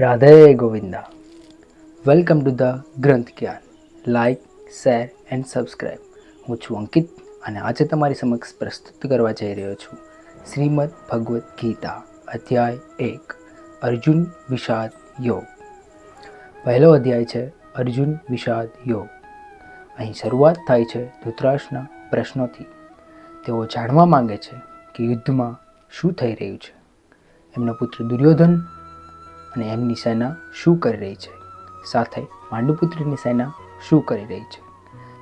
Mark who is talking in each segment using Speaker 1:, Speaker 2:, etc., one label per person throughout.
Speaker 1: Radhe Govinda. Welcome to the Granth Gyan like share and subscribe હું છું અંકિત અને આજે તમારી સમક્ષ પ્રસ્તુત કરવા જઈ રહ્યો છું શ્રીમદ ભગવદ્ ગીતા, અધ્યાય એક, અર્જુન વિષાદ યોગ. પહેલો અધ્યાય છે, અર્જુન વિષાદ યોગ. અહીં શરૂઆત થાય છે ધૃતરાષ્ટ્રના પ્રશ્નોથી. તેઓ જાણવા માંગે છે કે યુદ્ધમાં શું થઈ રહ્યું છે? એમનો પુત્ર દુર્યોધન અને એમની સેના શું કરી રહી છે? સાથે પાંડુપુત્રની સેના શું કરી રહી છે?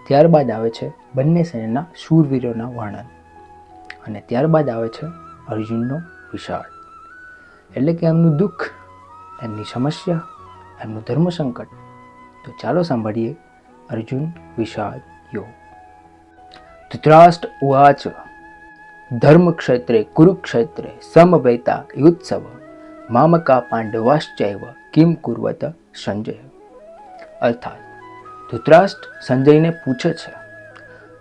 Speaker 1: ત્યારબાદ આવે છે બંને સેનાના શૂરવીરોના વર્ણન અને ત્યારબાદ આવે છે અર્જુનનો વિષાદ એટલે કે એમનું દુઃખ, એમની સમસ્યા, એમનું ધર્મ સંકટ. તો ચાલો સાંભળીએ અર્જુન વિષાદ યોગ. ધૃતરાષ્ટ્ર ઉવાચ, ધર્મક્ષેત્રે, કુરુક્ષેત્રે સમવેતા યુત્સવ. મામકા પાંડવાશ્ચૈવ કિમ કુર્વત સંજય? અર્થાત, ધૃતરાષ્ટ્ર સંજયને પૂછે છે,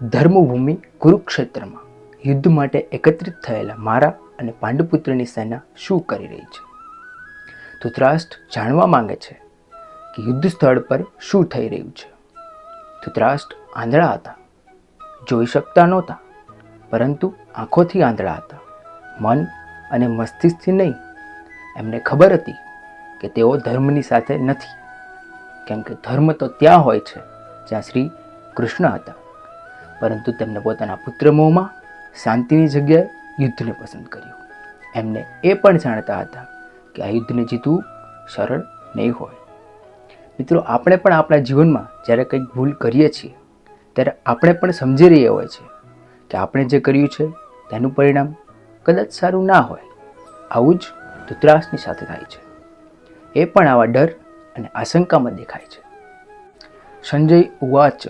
Speaker 1: ધર્મભૂમિ કુરુક્ષેત્રમાં યુદ્ધ માટે એકત્રિત થયેલા મારા અને પાંડુપુત્રની સેના શું કરી રહી છે? ધૃતરાષ્ટ્ર જાણવા માંગે છે કે યુદ્ધ સ્થળ પર શું થઈ રહ્યું છે. ધૃતરાષ્ટ્ર આંધળા હતા, જોઈ શકતા નહોતા, પરંતુ આંખોથી આંધળા હતા, મન અને મસ્તિષ્કથી નહીં. એમને ખબર હતી કે તેઓ ધર્મની સાથે નથી. કેમ કે ધર્મ તો ત્યાં હોય છે, જ્યાં શ્રી કૃષ્ણ હતા. પરંતુ તેમને પોતાના પુત્ર મોહમાં શાંતિની જગ્યાએ યુદ્ધને પસંદ કર્યું. એમને એ પણ જાણતા હતા કે આ યુદ્ધને જીતવું સરળ નહીં હોય. મિત્રો, આપણે પણ આપણા જીવનમાં જ્યારે કંઈક ભૂલ કરીએ છીએ, ત્યારે આપણે પણ સમજી રહ્યા હોય છે કે આપણે જે કર્યું છે, તેનું પરિણામ કદાચ સારું ના હોય. આવું જ ધૃતરાષ્ટ્રની સાથે થાય છે. એ પણ આવા ડર અને આશંકામાં દેખાય છે. સંજય ઉવાચ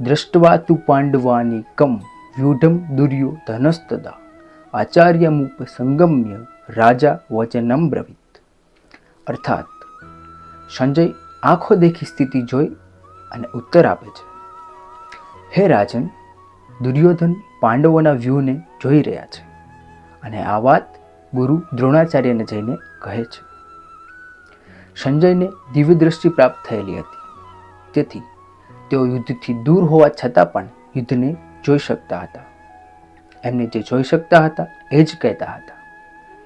Speaker 1: દ્રષ્ટવા તુ પાંડવાની કમ, વ્યુઢમ દુર્યોધનસ્તદા આચાર્યમુપ સંગમ્ય, રાજા વચનમ બ્રવીત અર્થાત, સંજય આંખો દેખી સ્થિતિ જોઈ અને ઉત્તર આપે છે. હે રાજન, દુર્યોધન પાંડવોના વ્યૂહને જોઈ રહ્યા છે. અને આ વાત ગુરુ દ્રોણાચાર્યને જઈને કહે છે. સંજયને દિવ્ય દ્રષ્ટિ પ્રાપ્ત થયેલી હતી. તેથી તેઓ યુદ્ધથી દૂર હોવા છતાં પણ યુદ્ધને જોઈ શકતા હતા. એમને જે જોઈ શકતા હતા એ જ કહેતા હતા.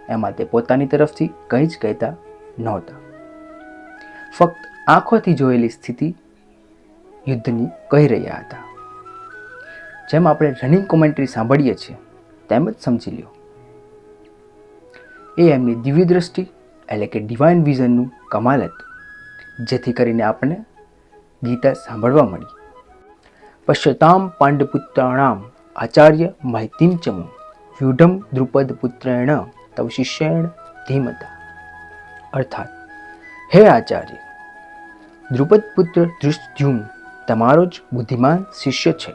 Speaker 1: એમાં તે પોતાની તરફથી કંઈ જ કહેતા નહોતા. ફક્ત આંખોથી જોયેલી સ્થિતિ યુદ્ધની કહી રહ્યા હતા. જેમ આપણે રનિંગ કોમેન્ટ્રી સાંભળીએ છીએ, તેમ જ સમજી લ્યો. એ એમની દિવ્ય દ્રષ્ટિ એટલે કે ડિવાઇન વિઝનનું કમાલ હતું, જેથી કરીને આપણને ગીતા સાંભળવા મળી. પશ્યતામ પાંડપુત્રાણામ આચાર્ય માહિતીમ ચમુ વ્યુઢમ દ્રુપદ પુત્રેણ તવ શિષ્યેણ ધીમતા. અર્થાત, હે આચાર્ય દ્રુપદ પુત્ર દૃષ્ટ્યુમ તમારો જ બુદ્ધિમાન શિષ્ય છે.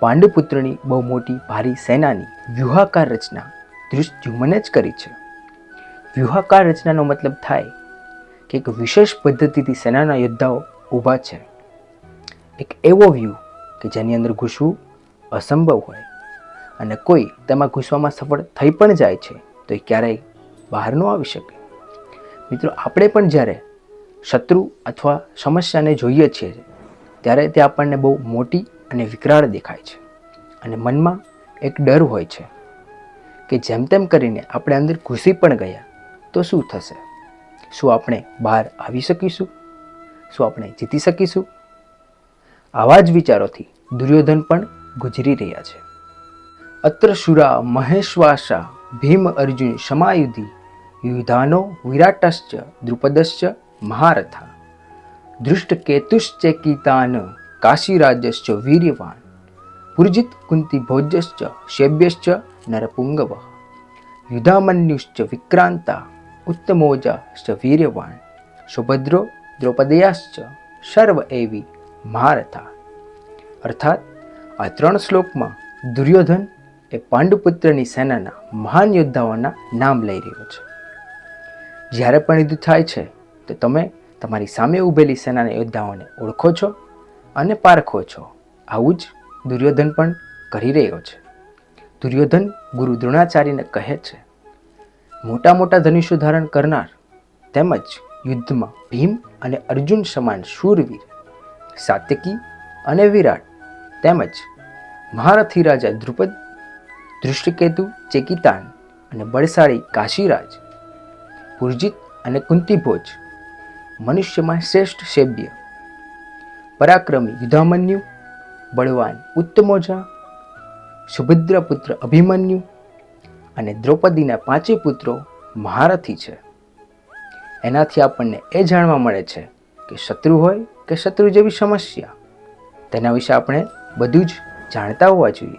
Speaker 1: પાંડુપુત્રની બહુ મોટી ભારી સેનાની વ્યૂહાકાર રચના દૃષ્ટ્યુમને જ કરી છે. વ્યૂહાકાર રચનાનો મતલબ થાય કે એક વિશેષ પદ્ધતિથી સેનાના યોદ્ધાઓ ઊભા છે. એક એવો વ્યૂહ કે જેની અંદર ઘૂસવું અસંભવ હોય અને કોઈ તેમાં ઘૂસવામાં સફળ થઈ પણ જાય છે તો એ ક્યારેય બહાર ન આવી શકે. મિત્રો, આપણે પણ જ્યારે શત્રુ અથવા સમસ્યાને જોઈએ છીએ ત્યારે તે આપણને બહુ મોટી અને વિકરાળ દેખાય છે અને મનમાં એક ડર હોય છે. કે જેમ તેમ કરીને આપણે અંદર ઘૂસી પણ ગયા, તો શું થશે? શું આપણે બહાર આવી શકીશું? શું આપણે જીતી શકીશું? આવા જ વિચારોથી દુર્યોધન પણ ગુજરી રહ્યા છે. અત્ર શુરા મહેશ્વાસા, ભીમ અર્જુન સમાયુધિ યુધાનો, વિરાટશ્ચ, દ્રુપદશ્ચ, મહારથા દૃષ્ટકેતુશ્ચેકિતાન કાશીરાજશ્ચ વીર્યવાન, પૂર્જિત કુંતી ભોજ્યશ્ચ શેબ્યશ્ચ નરપુંગવ યુધામન્યુશ્ચ વિક્રાંતા ઉત્તમોજાશ્ચ વીર્યવાન સુભદ્રો દ્રૌપદયાશ્ચ સર્વ એવી મહારથા અર્થાત આ ત્રણ શ્લોકમાં દુર્યોધન એ પાંડુપુત્રની સેનાના મહાન યોદ્ધાઓના નામ લઈ રહ્યો છે. જ્યારે પણ યુદ્ધ થાય છે, તો તમે તમારી સામે ઊભેલી સેનાના યોદ્ધાઓને ઓળખો છો અને પારખો છો. આવું જ દુર્યોધન પણ કરી રહ્યો છે. દુર્યોધન ગુરુ દ્રોણાચાર્યને કહે છે, મોટા મોટા ધનુષ્ય ધારણ કરનાર તેમજ યુદ્ધમાં ભીમ અને અર્જુન સમાન શૂરવીર સાત્યકી અને વિરાટ તેમજ મહારથી રાજા દ્રુપદ દૃષ્ટિકેતુ ચેકિતાન અને બળશાળી કાશીરાજ, પુરજીત અને કુંતીભોજ, મનુષ્યમાં શ્રેષ્ઠ સેવ્ય, પરાક્રમી યુધામન્યુ બળવાન ઉત્તમોજા સુભદ્ર પુત્ર અભિમન્યુ અને દ્રૌપદીના પાંચે પુત્રો મહારથી છે. એનાથી આપણને એ જાણવા મળે છે કે શત્રુ હોય કે શત્રુ જેવી સમસ્યા. તેના વિશે આપણે બધું જ જાણતા હોવા જોઈએ.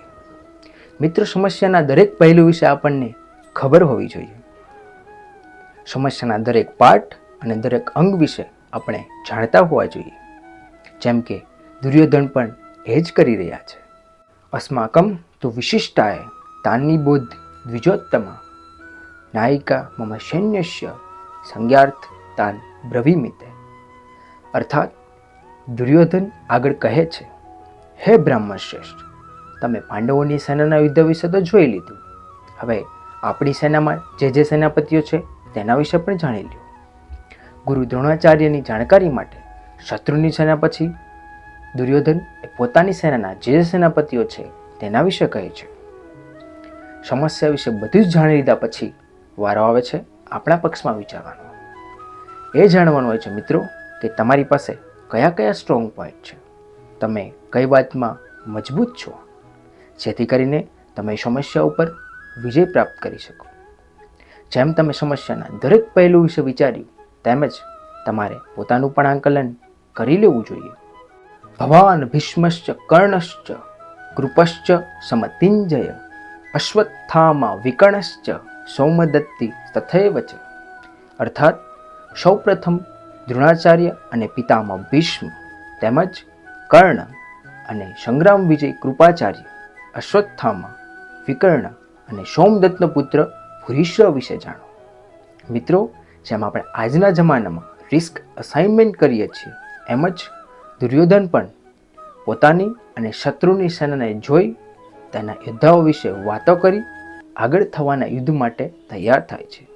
Speaker 1: મિત્રો, સમસ્યાના દરેક પહેલું વિશે આપણને ખબર હોવી જોઈએ. સમસ્યાના દરેક પાર્ટ અને દરેક અંગ વિશે આપણે જાણતા હોવા જોઈએ. જેમ કે દુર્યોધન પણ એ જ કરી રહ્યા છે. અસ્માકમ તો વિશિષ્ટાએ તાની બુદ્ધ દ્વિજોત્તમા. નાયિકા મમ સૈન્યસ્ય સંજ્ઞાર્થ તાન બ્રવીમિતે. અર્થાત દુર્યોધન આગળ કહે છે, હે બ્રાહ્મણ શ્રેષ્ઠ, તમે પાંડવોની સેનાના યુદ્ધ વિશે તો જોઈ લીધું. હવે આપણી સેનામાં જે જે સેનાપતિઓ છે તેના વિશે પણ જાણી લ્યો. ગુરુ દ્રોણાચાર્યની જાણકારી માટે શત્રુની સેના પછી દુર્યોધન એ પોતાની સેનાના જે સેનાપતિઓ છે તેના વિશે કહે છે. સમસ્યા વિશે બધું જ જાણી લીધા પછી વારો આવે છે આપણા પક્ષમાં વિચારવાનો. એ જાણવાનું હોય છે, મિત્રો, કે તમારી પાસે કયા કયા સ્ટ્રોંગ પોઈન્ટ છે. તમે કઈ વાતમાં મજબૂત છો? જેથી કરીને તમે સમસ્યા ઉપર વિજય પ્રાપ્ત કરી શકો. જેમ તમે સમસ્યાના દરેક પહેલું વિશે વિચાર્યું તેમજ તમારે પોતાનું પણ આંકલન કરી લેવું જોઈએ. ભવાન ભીષ્મશ્ચ કર્ણશ્ચ કૃપશ્ચ સમતિંજય, અશ્વત્થામાં વિકર્ણશ્ચ સૌમદત્તિ તથૈવ ચ. અર્થાત, સૌપ્રથમ દ્રોણાચાર્ય અને પિતામહ ભીષ્મ તેમજ કર્ણ અને સંગ્રામ વિજય કૃપાચાર્ય, અશ્વત્થામા, વિકર્ણ અને સોમદત્તનો પુત્ર ભૂરીશ્વ વિશે જાણો. મિત્રો, જેમ આપણે આજના જમાનામાં રિસ્ક અસાઇનમેન્ટ કરીએ છીએ, એમ જ દુર્યોધન પણ પોતાની અને શત્રુની સેનાને જોઈ તેના યોદ્ધાઓ વિશે વાતો કરી આગળ થવાના યુદ્ધ માટે તૈયાર થાય છે.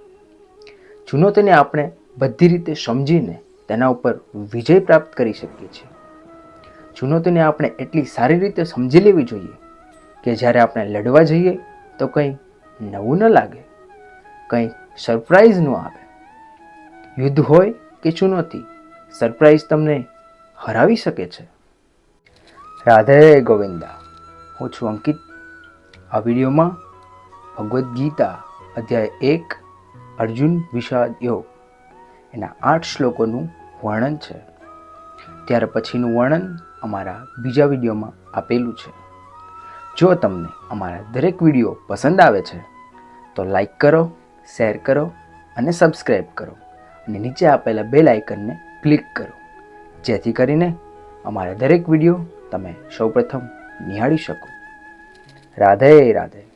Speaker 1: ચુનૌતીને આપણે બધી રીતે સમજીને તેના ઉપર વિજય પ્રાપ્ત કરી શકીએ છીએ. ચુનૌતીને આપણે એટલી સારી રીતે સમજી લેવી જોઈએ કે જ્યારે આપણે લડવા જઈએ તો કંઈ નવું ન લાગે, કંઈ સરપ્રાઈઝ ન આવે. યુદ્ધ હોય કે ચુનૌતી સરપ્રાઈઝ તમને હરાવી શકે છે. રાધે ગોવિંદા, હું છું અંકિત. આ વિડીયોમાં ભગવદ્ ગીતા અધ્યાય એક, અર્જુન વિષાદ યોગ. એના આઠ શ્લોકોનું વર્ણન છે. ત્યાર પછીનું વર્ણન અમારા બીજા વિડીયોમાં આપેલું છે. જો તમને અમારા દરેક વીડિયો પસંદ આવે છે, તો લાઈક કરો, શેર કરો અને સબસ્ક્રાઈબ કરો. અને નીચે આપેલા બેલ આઇકનને ક્લિક કરો. જેથી કરીને અમારા દરેક વીડિયો તમે સૌપ્રથમ નિહાળી શકો. રાધે રાધે.